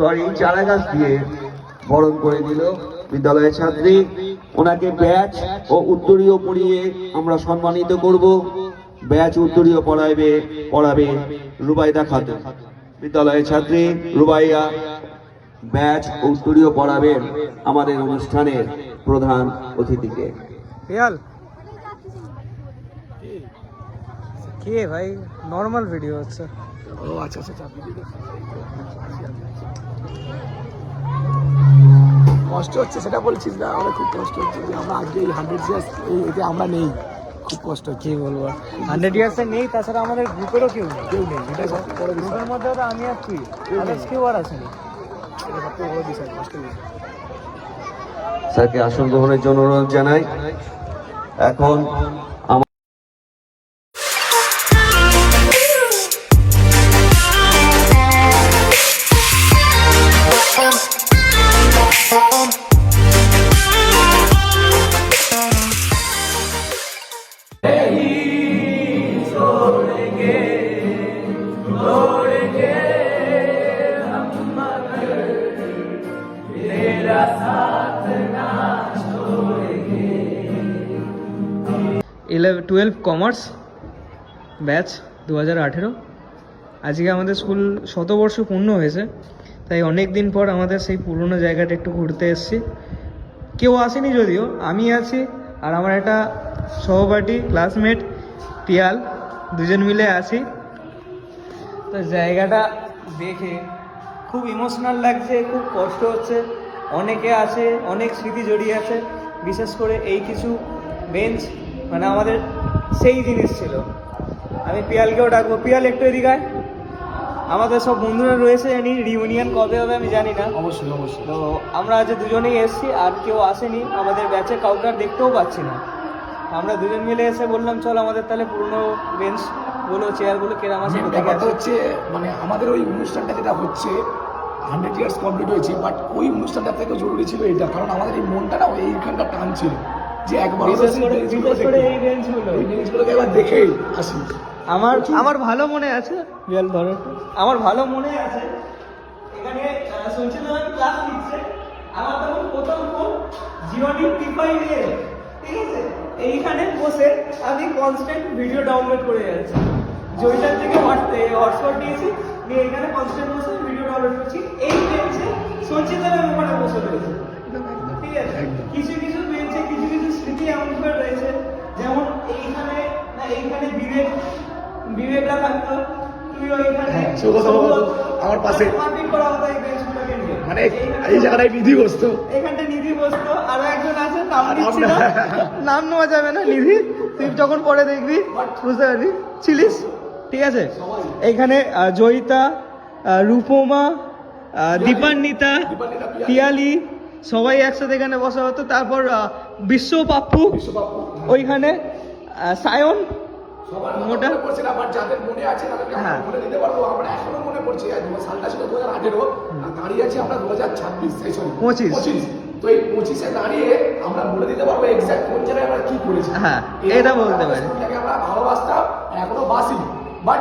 Sorry চারা গাছ দিয়ে বরণ করে দিল বিদ্যালয়ের ছাত্রী। ওনাকে ব্যাচ ও উত্তরীয় পড়িয়ে আমরা সম্মানিত করব। ব্যাচ উত্তরীয় পড়াবে পড়াবে রুবাইদা খাতুন। বিদ্যালয়ের ছাত্রী রুবাইয়া ব্যাচ ও উত্তরীয় পড়াবেন আমাদের অনুষ্ঠানের প্রধান অতিথিকে। কে ভাই? নর্মাল ভিডিও হচ্ছে। ও আচ্ছা আচ্ছা। কষ্ট হচ্ছে সেটা বলছিস না? আমরা খুব কষ্ট হচ্ছে যে আমরা আজকে এই হান্ড্রেড ইয়ার্স এতে আমরা নেই। খুব কষ্ট হচ্ছে। কি বলব? হান্ড্রেড ইয়ার্সে নেই তাছাড়া আমাদের গ্রুপেরও কেউ নেই। কেউ নেই। এটা সবচেয়ে বড় গ্রুপের মধ্যে তো আমি আর তুই। আদার্স কেউ আর আসেনি। এটা সবচেয়ে বড় বিষয় কষ্ট স্যারকে আসন গ্রহণের জন্য অনুরোধ জানাই। এখন ইলেভেন টুয়েলভ কমার্স ব্যাচ দু হাজার আঠেরো। আজকে আমাদের স্কুল শতবর্ষ পূর্ণ হয়েছে, তাই অনেক দিন পর আমাদের সেই পুরনো জায়গাটা একটু ঘুরতে এসেছি। কেউ আসেনি যদিও, আমি আছি আর আমার একটা সহপাঠী ক্লাসমেট পিয়াল দুজন মিলে আছি। তো জায়গাটা দেখে খুব ইমোশনাল লাগছে, খুব কষ্ট হচ্ছে। অনেকে আছে, অনেক স্মৃতি জড়িয়ে আছে, বিশেষ করে এই কিছু বেঞ্চ মানে আমাদের সেই জিনিস ছিল। আমি পিয়ালকেও ডাকবো। পিয়াল একটু এদিকে। আমাদের সব বন্ধুরা রয়েছে জানি রিউনিয়ন কবে হবে আমি জানি না। অবশ্যই অবশ্যই। তো আমরা আজ দুজনেই এসেছি আর কেউ আসেনি। আমাদের ব্যাচে কাউকে আর দেখতেও পাচ্ছি না। আমরা দুজন মিলে এসে বললাম চল আমাদের তাহলে পুরনো বেঞ্চগুলো চেয়ারগুলো কেরাম আছে ব্যাপারটা হচ্ছে মানে আমাদের ওই অনুষ্ঠানটা যেটা হচ্ছে হান্ড্রেড ইয়ার্স কমপ্লিট হয়েছে বাট ওই অনুষ্ঠানটা থেকে জরুরি ছিল এটা কারণ আমাদের এই মনটা না এইখানটা টান ছিল। যে একবার একবার দেখেই আসি। আমার আমার ভালো মনে আছে। বিয়াল ধরো। আমার ভালো মনে আছে। এখানে শুনছিল ক্লাস নিচ্ছে। আমার তখন প্রথম ফোন এ ঠিক আছে? এইখানে বসে আমি কনস্ট্যান্ট ভিডিও ডাউনলোড করে যাচ্ছি। জয়টার থেকে হটস্পট নিয়েছি নিয়ে এখানে কনস্ট্যান্ট বসে ভিডিও ডাউনলোড করছি। এই বেঞ্চে সঞ্চিত আমি ওখানে বসে রয়েছে। ঠিক আছে? কিছু কিছু কিছু স্মৃতি এমন করে রয়েছে যেমন এইখানে না এইখানে বিবেক বিবেকরা থাকতো হ্যাঁ, আমার পাশে। মানে এইখানে- এই জায়গাটায় বিধি বসতো। এখানটা নিধি বসতো আরও একজন আছে নাম নেওয়া যাবে না নিধি তুই যখন পরে দেখবি বুঝতে পারবি। ছিলিস? ঠিক আছে? এইখানে আহ, জয়িতা রূপমা দীপান্বিতা পিয়ালি সবাই একসাথে এখানে বসা হতো। তারপর বিশ্ব পাপ্পু ওইখানে সায়ন সবার মোটা? পড়ছে না বাট যাদের মনে আছে তাদেরকে আমরা হ্যাঁ। বলে দিতে পারব। আমরা এখনও মনে পড়ছে সালটা ছিল দু হাজার আঠেরো। দাঁড়িয়ে আছি আমরা দু হাজার ছাব্বিশ পঁচিশ। পঁচিশ। তো এই পঁচিশে দাঁড়িয়ে আমরা বলে দিতে পারব এক্সাক্ট কোন জায়গায় আমরা কি করেছি। হ্যাঁ, এটা বলতে পারি। আমরা ভালোবাসতাম এখনও বাসি। বাট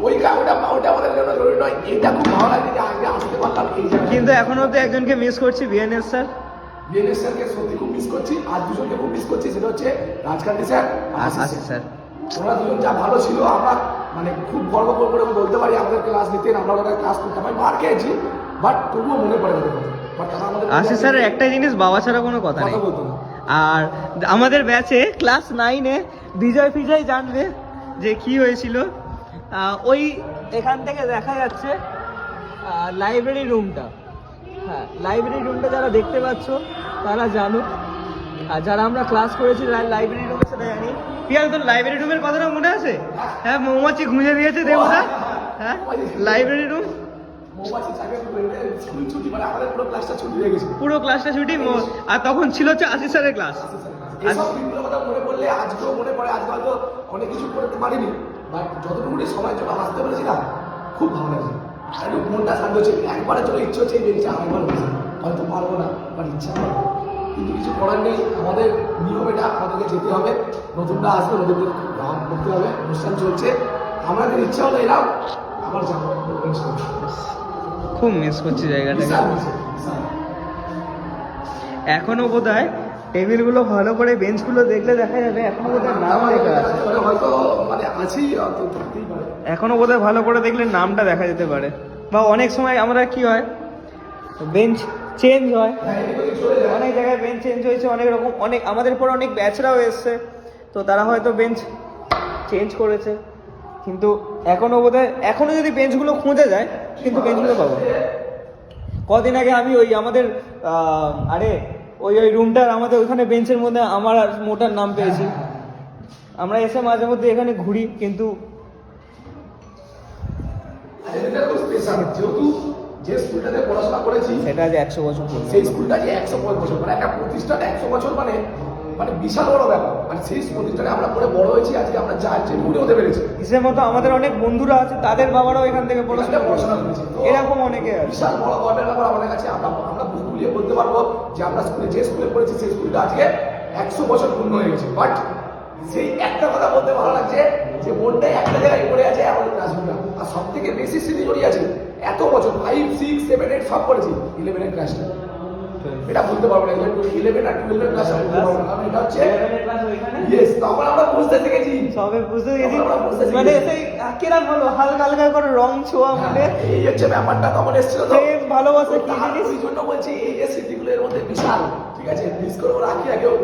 ওই কা- ওটা ওটা আমাদের জন্য জরুরি নয়। এটা খুব ভালো লাগে যে আগে আসতে পারলাম কিন্তু এখনও তো একজনকে মিস করছি বিএনএস স্যার বিএনএস স্যারকে সত্যি খুব মিস করছি আর দুজনকে খুব মিস করছি সেটা হচ্ছে রাজকান্তি স্যার আশিস স্যার। ওরা দুজন যা ভালো ছিল আমরা মানে খুব গর্ব করে করে বলতে পারি আমাদের ক্লাস নিতেন আমরা ওদের ক্লাস করতাম। আমি মার খেয়েছি বাট তবুও মনে পড়ে ওদের কথা বাট তারা আমাদের আশিস স্যারের একটাই জিনিস বাবা ছাড়া কোনো কথা নেই। আর আমাদের ব্যাচে ক্লাস নাইনে বিজয় ফিজয় জানবে যে কি হয়েছিল। ওই এখান থেকে দেখা যাচ্ছে লাইব্রেরি রুমটা হ্যাঁ লাইব্রেরি রুমটা যারা দেখতে পাচ্ছ তারা জানো আর যারা আমরা ক্লাস করেছি লাইব্রেরি রুমে সেটা জানি। পিয়াল তোর লাইব্রেরি রুমের কথাটা মনে আছে? হ্যাঁ মৌমাছি ঘুমিয়ে দিয়েছে দেবতা। হ্যাঁ লাইব্রেরি রুম মানে আমাদের পুরো ক্লাসটা ছুটি আর তখন ছিল হচ্ছে আশিস স্যারের ক্লাস মনে আজকেও মনে পড়ে আজকে হয়তো অনেক কিছু করতে পারিনি। বাট যতটুকুনি সময়ের জন্য হাসতে পেরেছি না খুব ভালো লাগছে। আর একটু মনটা শান্ত হচ্ছে একবারের জন্য ইচ্ছে হচ্ছে বেরিয়েছে আরেকবার হয়েছে হয়তো পারব না বাট ইচ্ছা আমার কিন্তু কিছু করার নেই আমাদের নিয়ম এটা আমাদেরকে যেতে হবে। নতুনটা আসবে নতুনদের গান করতে হবে অনুষ্ঠান চলছে। আমাদের ইচ্ছা হলো এরাও আবার যাব খুব মিস করছি জায়গাটা। এখনও বোধ হয় টেবিলগুলো ভালো করে বেঞ্চগুলো দেখলে দেখা যাবে এখনও বোধ হয় নাম লেখা আছে। হয়তো মানে আছি হয়তো থাকতেই পারে। এখনও বোধ হয় ভালো করে দেখলে নামটা দেখা যেতে পারে। বা অনেক সময় আমরা কি হয় বেঞ্চ চেঞ্জ হয়। অনেক জায়গায় বেঞ্চ চেঞ্জ হয়েছে অনেক রকম অনেক আমাদের পরে অনেক ব্যাচরাও এসছে। তো তারা হয়তো বেঞ্চ চেঞ্জ করেছে। কিন্তু এখনও বোধ হয় এখনও যদি বেঞ্চগুলো খুঁজে যায় কিন্তু বেঞ্চগুলো পাবো কদিন আগে আমি ওই আমাদের আরে ওই ওই রুমটার আমাদের ওইখানে বেঞ্চের মধ্যে আমার আর মোটার নাম পেয়েছি। আমরা এসে মাঝে মধ্যে এখানে ঘুরি কিন্তু যে স্কুলটাতে পড়াশোনা করেছি সেটা যে একশো বছর সেই স্কুলটা যে একশো বছর মানে একটা প্রতিষ্ঠান একশো বছর মানে মানে বিশাল বড় ব্যাপার। মানে সেই প্রতিষ্ঠানে আমরা পড়ে বড় হয়েছি আজকে আমরা যা যে ঘুরে হতে পেরেছি। হিসেব মতো আমাদের অনেক বন্ধুরা আছে তাদের বাবারাও এখান থেকে পড়াশোনা পড়াশোনা করেছে। এরকম অনেকে বিশাল বড় গর্বের ব্যাপার আমাদের কাছে। আমরা আমরা বুক বলতে পারব যে আমরা স্কুলে যে স্কুলে পড়েছি সেই স্কুলটা আজকে একশো বছর পূর্ণ হয়ে গেছে। বাট সেই একটা কথা বলতে ভালো লাগছে যে মনটাই একটা জায়গায় পড়ে আছে আমাদের ক্লাসরুমটা। আর সব থেকে বেশি স্মৃতি জড়িয়ে আছে এত বছর ফাইভ সিক্স সেভেন এইট সব পড়েছি ইলেভেনের ক্লাসটা এটা বলতে পারব না ইলেভেন আর টুয়েলভের ক্লাস বলতে পারব না এটা হচ্ছে ইয়েস তখন আমরা বুঝতে শিখেছি। সবে বুঝতে শিখেছি। মানে সেই কিরম হলো হালকা হালকা করে রং ছোঁয়া মানে। এই হচ্ছে ব্যাপারটা তখন এসেছিল তো। ভালোবাসা কি জিনিস? ওই জন্য বলছি এই যে স্মৃতিগুলো এর মধ্যে বিশাল ঠিক আছে? মিস করব রাখি আগেও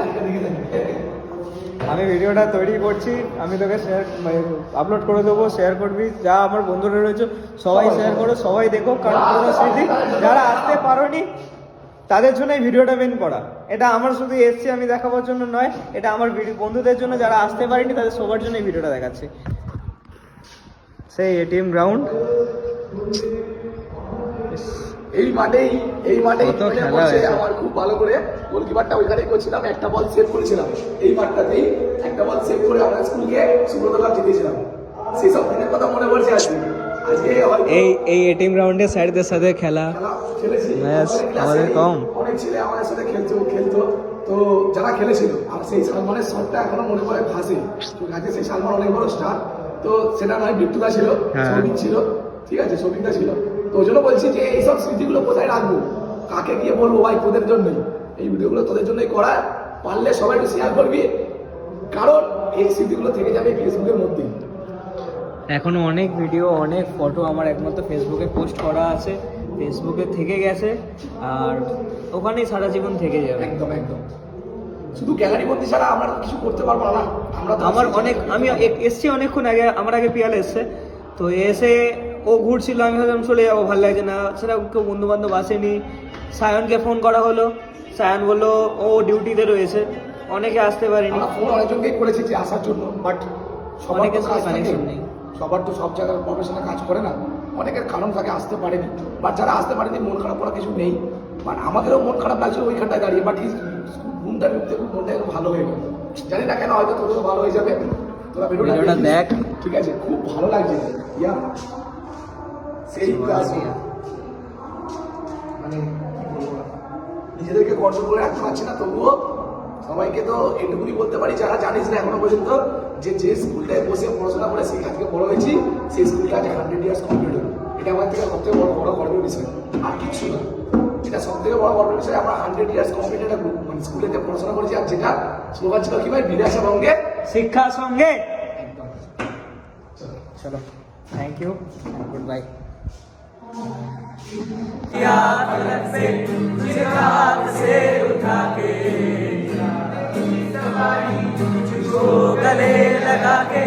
রাখি দেখে থাকি। আমি ভিডিওটা তৈরি করছি আমি তোকে শেয়ার আপলোড করে দেবো শেয়ার করবি যা আমার বন্ধুরা রয়েছে সবাই শেয়ার করো সবাই দেখো কারণ পুরোনো স্মৃতি যারা আসতে পারোনি তাদের জন্য এই ভিডিওটা মেন করা। এটা আমার শুধু এসছি আমি দেখাবার জন্য নয় এটা আমার ভিডিও বন্ধুদের জন্য যারা আসতে পারেনি তাদের সবার জন্য এই ভিডিওটা দেখাচ্ছি। সেই এটিএম গ্রাউন্ড এই মাঠেই এই মাঠেই মনে খেলা হয়েছে। আমার খুব ভালো করে গোলকিপারটা ওইখানেই করছিলাম একটা বল সেভ করেছিলাম। এই মাঠটাতেই একটা বল সেভ করে আমরা স্কুলকে সুব্রত কাপ জিতেছিলাম। সেই সব দিনের কথা মনে পড়ছে আজকে। এই এই এটিএম গ্রাউন্ডে স্যারদের সাথে খেলা। Match আমাদের কম। অনেক ছেলে আমাদের সাথে খেলতো খেলতো। তো যারা খেলেছিল আর সেই সালমানের শটটা এখনও মনে পড়ে ভাসে তো কাছে সেই সালমান অনেক বড় স্টার তো সেটা নয় বিট্টুদা ছিল হ্যাঁ। সৌমিক ছিল ঠিক আছে সৌমিকদা ছিল। তো ওই জন্য বলছি যে এইসব স্মৃতিগুলো কোথায় রাখব? কাকে গিয়ে বলব ভাই তোদের জন্যই? এই ভিডিওগুলো তোদের জন্যই করা। পারলে সবাই একটু শেয়ার করবি। কারণ এই স্মৃতিগুলো থেকে যাবে ফেসবুকের মধ্যেই। এখনও অনেক ভিডিও অনেক ফটো আমার একমাত্র ফেসবুকে পোস্ট করা আছে। ফেসবুকে থেকে গেছে আর ওখানেই সারা জীবন থেকে যাবে। একদম একদম। শুধু গ্যালারি বন্দি ছাড়া আমরা কিছু করতে পারব না। আমরা আমার অনেক আমি এসছি অনেকক্ষণ আগে আমার আগে পিয়াল এসছে। তো এসে ও ঘুরছিল আমি ভাবলাম চলে যাব ভালো লাগছে না। সেটা কেউ বন্ধু বান্ধব আসেনি। সায়নকে ফোন করা হলো। সায়ন বলল ও ডিউটিতে রয়েছে। অনেকে আসতে পারেনি। ফোন অনেকজনকেই করেছি যে আসার জন্য বাট অনেকের connection নেই। সবার তো সব জায়গায় প্রফেশনাল কাজ করে না। অনেকের কারণ থাকে আসতে পারেনি। বাট যারা আসতে পারেনি মন খারাপ করা কিছু নেই। বাট আমাদেরও মন খারাপ লাগছিল ওইখানটায় দাঁড়িয়ে বাট ঘুমটা ঢুকতে মনটা একটু ভালো হয়ে গেল। জানি না কেন হয়তো তোদেরও ভালো হয়ে যাবে। তোরা ভিডিওটা দেখ। ঠিক আছে খুব ভালো লাগছে। ইয়া। সেই ক্লাস মানে? নিজেদেরকে কন্ট্রোল করে রাখতে পারছি না তবুও সবাইকে তো এটুকুনি বলতে পারি যারা জানিস না এখনও পর্যন্ত যে যে স্কুলটায় বসে পড়াশোনা করে সেই আজকে বড় হয়েছি সেই স্কুলটা আজ হান্ড্রেড ইয়ার্স কমপ্লিট হলো। এটা আমার থেকে সবথেকে বড় বড় গর্বের বিষয়। আর কিছু না। এটা সব থেকে বড় গর্বের বিষয় আমরা হান্ড্রেড ইয়ার্স কমপ্লিট একটা মানে স্কুলেতে পড়াশোনা করেছি আর যেটা স্লোগান ছিল কি ভাই? বিদেশে বঙ্গে। শিক্ষা সঙ্গে। একদম। চলো। চলো থ্যাংক ইউ গুড বাই गले लगा के